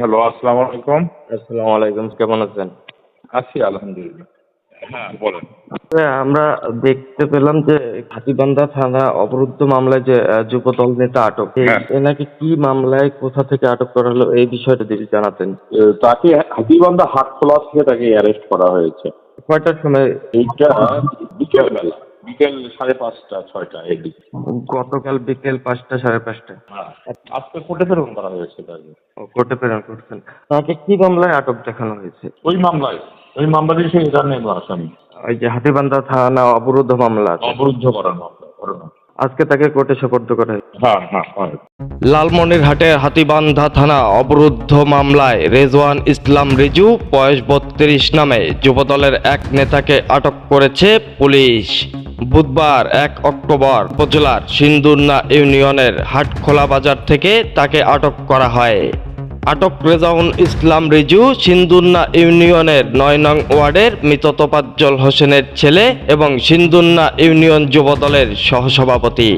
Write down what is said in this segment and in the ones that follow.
Hello আসসালামু আলাইকুম। আসসালামু আলাইকুম কেমন আছেন? আছি আলহামদুলিল্লাহ। হ্যাঁ বলেন। হ্যাঁ, আমরা দেখতে পেলাম যে হাতিবান্ধা থানা অবরুদ্ধ মামলায় যে যুবদল নেতা আটক হ্যাঁ। এনাকে কি মামলায় কোথা থেকে আটক করা হলো এই বিষয়টা যদি জানাতেন। তাকে হাতিবান্ধা হাট খোলা থেকে তাকে অ্যারেস্ট করা হয়েছে। কয়টার সময়? এইটা বিকেল বেলা বিকেল সাড়ে পাঁচটা ছয়টা এই দিকে গতকাল বিকেল পাঁচটা সাড়ে পাঁচটা। হ্যাঁ। আজকে কোর্টে প্রেরণ করা হয়েছে তাকে কোর্টে প্রেরণ করছেন। তাকে কি মামলায় আটক দেখানো হয়েছে? ওই মামলায় ওই সে আসামি ওই যে হাতিবান্ধা থানা অবরুদ্ধ মামলা অবরুদ্ধ করার মামলা আজকে তাকে কোর্টে সোপর্দ করা হ্যাঁ হ্যাঁ লালমনিরহাটের হাতিবান্ধা থানা অবরুদ্ধ মামলায় রেজওয়ান ইসলাম রিজু বয়স বত্রিশ নামে যুবদলের এক নেতাকে আটক করেছে পুলিশ। বুধবার, এক অক্টোবর, উপজেলার সিন্দুরনা ইউনিয়নের হাটখোলা বাজার থেকে তাকে আটক করা হয়। আটক রেজাউন ইসলাম রিজু সিন্দুন্না ইউনিয়নের নয় নং ওয়ার্ডের মৃত তোপাজ্জল হোসেনের ছেলে এবং সিন্দুন্না ইউনিয়ন যুবদলের সহসভাপতি।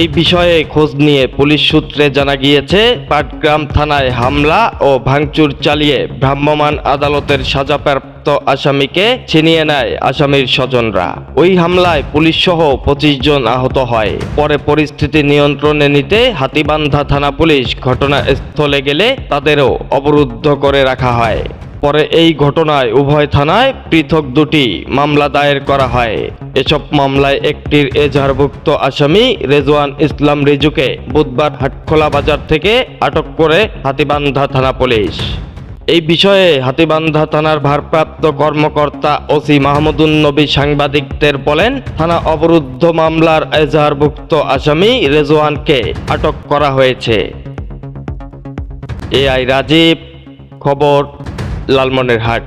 এই বিষয়ে খোঁজ নিয়ে পুলিশ সূত্রে জানা গিয়েছে, পাটগ্রাম থানায় হামলা ও ভাঙচুর চালিয়ে ভ্রাম্যমাণ আদালতের সাজাপ্রাপ্ত আসামিকে ছিনিয়ে নেয় আসামির স্বজনরা। ওই হামলায় পুলিশ সহ পঁচিশ জন আহত হয়। পরে পরিস্থিতি নিয়ন্ত্রণে নিতে হাতিবান্ধা থানা পুলিশ ঘটনাস্থলে গেলে তাদেরও অবরুদ্ধ করে রাখা হয়। পরে এই ঘটনায় উভয় থানায় পৃথক দুটি মামলা দায়ের করা হয়। এসব মামলায় একটির এজাহারভুক্ত আসামি রেজওয়ান ইসলাম রিজুকে বুধবার হাটখোলা বাজার থেকে আটক করে হাতিবান্ধা থানা পুলিশ। এই বিষয়ে হাতিবান্ধা থানার ভারপ্রাপ্ত কর্মকর্তা ওসি মাহমুদুন নবী সাংবাদিকদের বলেন, থানা অবরুদ্ধ মামলার এজাহারভুক্ত আসামি রেজওয়ানকে আটক করা হয়েছে। এআই রাজীব, খবর লালমনিরহাট।